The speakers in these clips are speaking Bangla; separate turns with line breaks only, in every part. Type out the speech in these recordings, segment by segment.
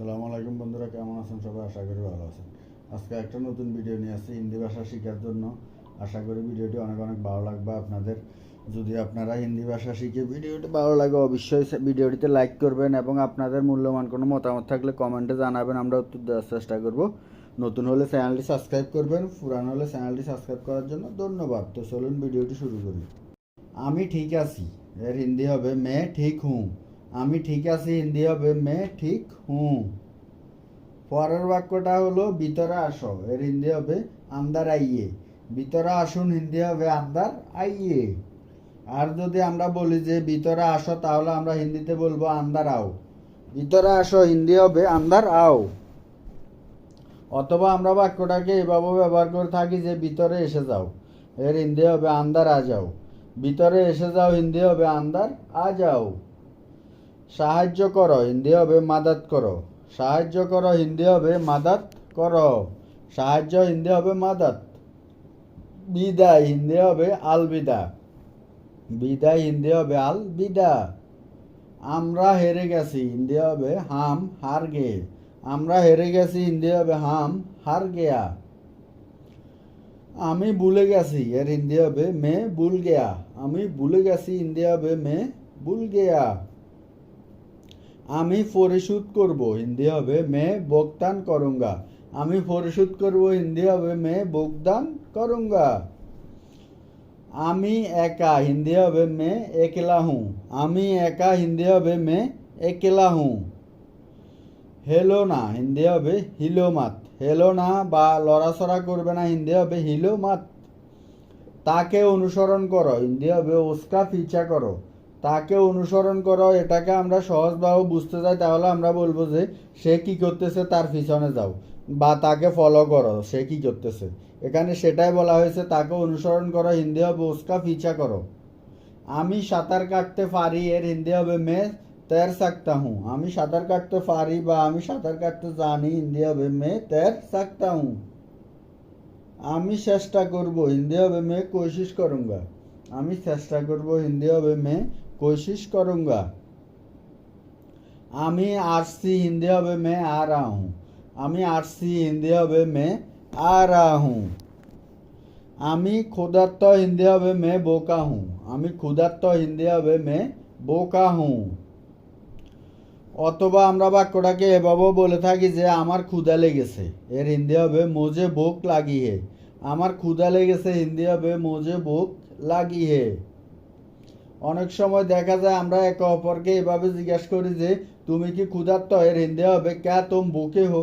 সালামু আলাইকুম বন্ধুরা, কেমন আছেন সবাই? আশা করি ভালো আছেন। আজকে একটা নতুন ভিডিও নিয়ে আসছি, হিন্দি ভাষা শেখার জন্য। আশা করি ভিডিওটি অনেক অনেক ভালো লাগবে আপনাদের। যদি আপনারা হিন্দি ভাষা শিখে ভিডিওটি ভালো লাগে, অবশ্যই ভিডিওটিতে লাইক করবেন এবং আপনাদের মূল্যবান কোনো মতামত থাকলে কমেন্টে জানাবেন, আমরা উত্তর দেওয়ার চেষ্টা করব। নতুন হলে চ্যানেলটি সাবস্ক্রাইব করবেন, পুরান হলে চ্যানেলটি সাবস্ক্রাইব করার জন্য ধন্যবাদ। তো চলুন ভিডিওটি শুরু করি। আমি ঠিক আছি, এর হিন্দি হবে, মে ঠিক হুঁ আমি ঠিক আছি, হিন্দি হবে, মে ঠিক হুঁ পরের বাক্যটা হলো, ভিতরে আসো, এর হিন্দি হবে, আন্দার আইয়ে। ভিতরে আসুন, হিন্দি হবে, আন্দার আইয়ে। আর যদি আমরা বলি যে, ভিতরে আসো, তাহলে আমরা হিন্দিতে বলব, আন্দার আও। ভিতরে আসো, হিন্দি হবে, আন্দার আও। অথবা আমরা বাক্যটাকে এভাবে ব্যবহার করে থাকি যে, ভিতরে এসে যাও, এর হিন্দি হবে, আন্দার আ যাও। ভিতরে এসে যাও, হিন্দি হবে, আন্দার আ যাও। সাহায্য করো, হিন্দি হবে মাদাত করো। সাহায্য করো, হিন্দি হবে মাদাত করো। সাহায্য হিন্দি হবে মাদাত। বিদায় হিন্দি হবে আলবিদা। বিদায় হিন্দি হবে আল বিদা আমরা হেরে গেছি, হিন্দি হবে হাম হার গে। আমরা হেরে গেছি, হিন্দি হবে হাম হার গেয়া। আমি ভুলে গেছি, এর হিন্দি হবে মে ভুল গেয়া। আমি ভুলে গেছি, হিন্দি হবে মে ভুল গেয়া। আমি পরিশোধ করব, হিন্দি হবে মে ভোগদান করুঙ্গা। আমি পরিশোধ করব, হিন্দি হবে মে ভোগদান করুঙ্গা। আমি একা, হিন্দি হবে মে একলা হুঁ। আমি একা, হিন্দি হবে মে একলা হুঁ। হেলো না, হিন্দি হবে হিলো মাত। হেলো না বা লড়াচড়া করবে না, হিন্দি হবে হিলো মাত। তাকে অনুসরণ করো, হিন্দি হবে ওস্কা পিছা করো। তাকে অনুসরণ করো, এটাকে আমরা সহজভাবে বুঝতে চাই, তাহলে আমরা বলব যে সে কি করতেছে তার পিছনে যাও বা তাকে ফলো করো, সে কি করতেছে। এখানে সেটাই বলা হয়েছে, তাকে অনুসরণ করো, হিন্দি হবে ওস্কা পিছা করো। আমি সাঁতার কাটতে পারি, এর হিন্দি হবে মে তৈর সাকতা হুঁ। আমি সাঁতার কাটতে পারি বা আমি সাঁতার কাটতে জানি, হিন্দি হবে মে তৈর সাকতা হুঁ। আমি চেষ্টা করব, হিন্দি হবে মে, কোশিশ করুঙ্গা। আমি চেষ্টা করব, হিন্দি হবে মে কোশিশ করুঙ্গা আমি আসছি হিন্দি হবে মে আ রা হুঁ আমি আসছি হিন্দি হবে মে আ রা হুঁ আমি ক্ষুধার্ত হিন্দি হবে মে বোকা হুঁ আমি ক্ষুধার্ত হিন্দি হবে মে বোকা হুঁ অথবা আমরা বাক্যটাকে এভাবেও বলে থাকি যে, আমার ক্ষুধা লেগেছে, এর হিন্দি হবে মোজে ভোক লাগিয়ে আমার ক্ষুধা লেগেছে, হিন্দি হবে মোজে ভোক লাগিয়ে অনেক সময় দেখা যায় আমরা একে অপরকে এভাবে জিজ্ঞাসা করি যে, তুমি কি ক্ষুধার্ত? এর হিন্দি হবে, ক্যা তুম বুকে হো?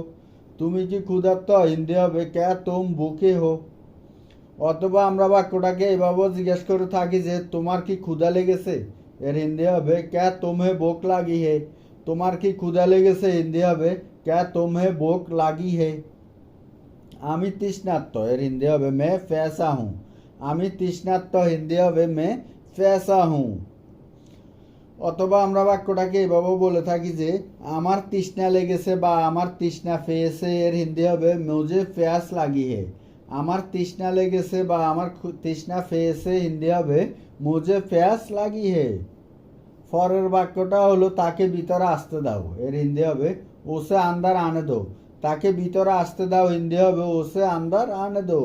তুমি কি ক্ষুধার্ত? হিন্দি হবে, ক্যা তুম বুকে হো? অথবা আমরা বাক্যটাকে এভাবেও জিজ্ঞেস করে থাকি যে, তোমার কি ক্ষুধা লেগেছে? এর হিন্দি হবে, ক্যা তুমি ভোক লাগি হে? তোমার কি ক্ষুধা লেগেছে? হিন্দি হবে, ক্যা তুমি ভোক লাগি হে? আমি তৃষ্ণার্ত, এর হিন্দি হবে, মে ফ্যাসা হুঁ আমি তৃষ্ণার্ত, হিন্দি হবে, মে ফ্যাসা হুঁ অথবা আমরা বাক্যটাকে এভাবেও বলে থাকি যে, আমার তৃষ্ণা লেগেছে বা আমার তৃষ্ণা পেয়েছে এর হিন্দি হবে মুজে ফ্যাস লাগি হে আমার তৃষ্ণা লেগেছে বা আমার তৃষ্ণা পেয়েছে হিন্দি হবে মুজে ফ্যাস লাগি হে পরের বাক্যটা হলো, তাকে ভিতরে আসতে দাও। এর হিন্দি হবে, ওসে আন্দার আনে দো। তাকে ভিতরে আসতে দাও, হিন্দি হবে, ওসে আন্দার আনে দো।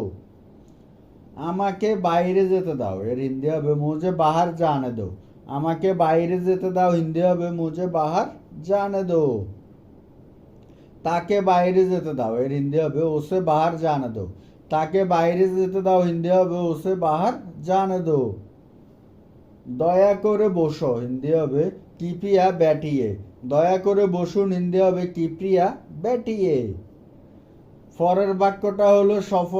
আমাকে বাইরে যেতে দাও। এর হিন্দি হবে মুঝে বাহার জানে দো। আমাকে বাইরে যেতে দাও, হিন্দি হবে মুঝে বাহার জানে দো। তাকে বাইরে যেতে দাও, এর হিন্দি হবে ওসে বাহার জানে দো। তাকে বাইরে যেতে দাও, হিন্দি হবে ওসে বাহার জানে দো। দয়া করে বসো, হিন্দি হবে কিপিয়া ব্যাটিয়ে। দয়া করে বসুন, হিন্দি হবে কিপ্রিয়া ব্যাটিয়ে। পরের বাক্যটা হলো সফ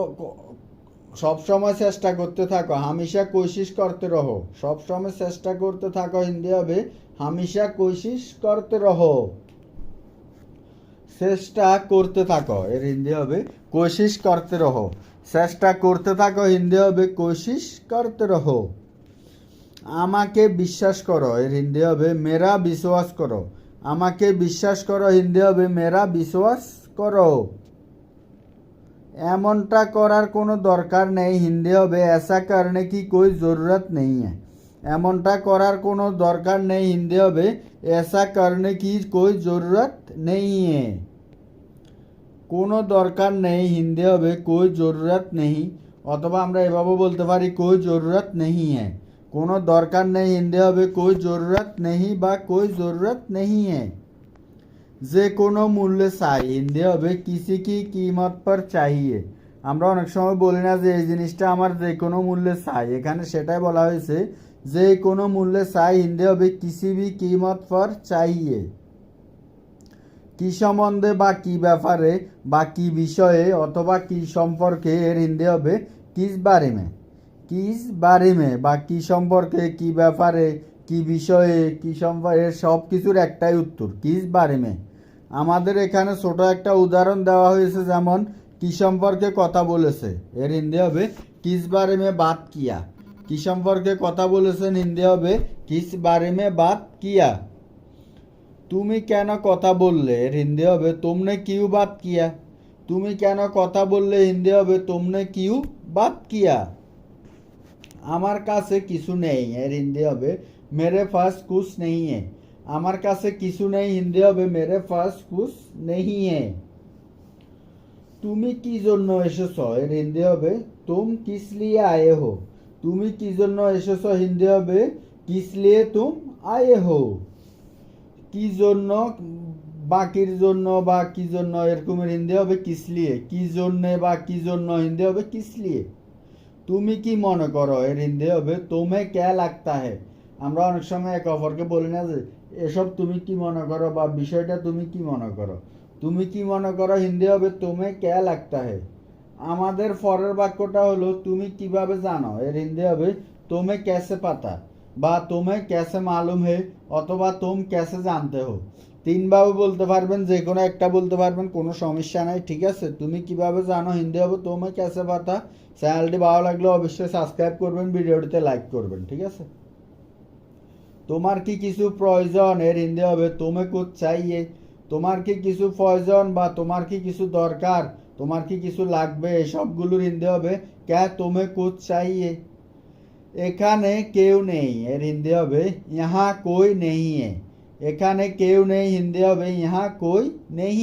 সব সময় চেষ্টা করতে থাকো। হামেশা কোশিশ করতে রহো। সব সময় চেষ্টা করতে থাকো হিন্দি হবে হামেশা কোশিশ করতে রহো। চেষ্টা করতে থাকো এর হিন্দি হবে কোশিশ করতে রহো। চেষ্টা করতে থাকো হিন্দি হবে কোশিশ করতে রহো। আমাকে বিশ্বাস করো এর হিন্দি হবে মেরা বিশ্বাস করো। আমাকে বিশ্বাস করো হিন্দি হবে মেরা বিশ্বাস করো। এমনটা করার কোনো দরকার নেই হিন্দি হবে এসা করনে কি কোই জরুরত নেই হ্যাঁ এমনটা করার কোনো দরকার নেই হিন্দি হবে ऐसा करने की कोई जरूरत नहीं है কোনো দরকার নেই হিন্দি হবে কোই জরুরত নেই অথবা আমরা এভাবে বলতে পারি কোই জরুরত নেই হ্যাঁ কোনো দরকার নেই হিন্দি হবে কোই জরুরত নেই বা কোই জরুরত নেই হ্যাঁ যে কোনো মূল্যে চাই। হিন্দি হবে কিসি কি কিমত পর চাহিয়ে। আমরা অনেক সময় বলি না যে এই জিনিসটা আমার যে কোনো মূল্যে চাই। এখানে সেটাই বলা হয়েছে যে কোনো মূল্যে চাই, হিন্দি হবে কিসি বি কিমত পর চাহিয়ে। কি সম্বন্ধে বা কি ব্যাপারে বা কি বিষয়ে অথবা কি সম্পর্কে এর হিন্দি হবে কিস বারে মে। কিস বারে মে বা কি সম্পর্কে, কি ব্যাপারে, কি বিষয়ে, কি সম্পর্কে সব কিছুর একটাই উত্তর, কিস বারে মে। আমাদের এখানে ছোট একটা উদাহরণ দেওয়া হয়েছে, যেমন কি সম্পর্কে কথা বলেছে। এর হিন্দি হবে, কিস বারে মে বাত কিয়া? কি সম্পর্কে কথা বলেছেন, হিন্দি হবে, কিস বারে মে বাত কিয়া? তুমি কেন কথা বললে? এর হিন্দি হবে, তোমনে কিউ বাত কিয়া? তুমি কেন কথা বললে? হিন্দি হবে, তোমনে কিউ বাত কিয়া? আমার কাছে কিছু নেই। এর হিন্দি হবে, মেরে ফার্স্ট কুছ নেই হে। আমার কাছে কিছু নেই হিন্দি হবে মেরে পাস কুছ নেই হে তুমি কি জন্য এসেছ এর হিন্দি হবে তুম কিস লিয়ে আয়ে হো। তুমি কি জন্য এসেছ হিন্দি হবে কিস লিয়ে তুম আয়ে হো। কি জন্য, বাকির জন্য বা কি জন্য এরকমের হিন্দি হবে কিসলিয়ে কি জন্যে বা কি জন্য হিন্দি হবে কিসলিয়ে তুমি কি মনে করো এর হিন্দি হবে তোমে কে লাগতা হে আমরা অনেক সময় এক অপরকে বলি না যে এসব তুমি কি মনে করো বা বিষয়টা তুমি কি মনে করো? তুমি কি মনে করো হিন্দি হবে তোমে কে লাগতা হে আমাদের পরের বাক্যটা হলো, তুমি কীভাবে জানো? এর হিন্দি হবে, তোমে ক্যাসে পাতা? বা, তোমে ক্যাসে মালুম হে? অথবা, তোম ক্যাসে জানতে হো? তিনভাবে বলতে পারবেন যে কোনো একটা বলতে পারবেন, কোনো সমস্যা নাই, ঠিক আছে? তুমি কীভাবে জানো? হিন্দি হবে, তোমে ক্যাসে পাতা? চ্যানেলটি ভালো লাগলে অবশ্যই সাবস্ক্রাইব করবেন, ভিডিওটিতে লাইক করবেন, ঠিক আছে? তোমার কি কিছু প্রয়োজন এর হিন্দি হবে তোমে কুছ চাইয়ে। তোমার কি কিছু প্রয়োজন বা তোমার কি কিছু দরকার? তোমার কি কিছু লাগবে? সবগুলোর হিন্দি হবে ক্যা তোমে কুছ চাইয়ে? এখানে কেউ নেই এর হিন্দি হবে ইহা কই নেই এখানে কেউ নেই হিন্দি হবে ইহা কই নেই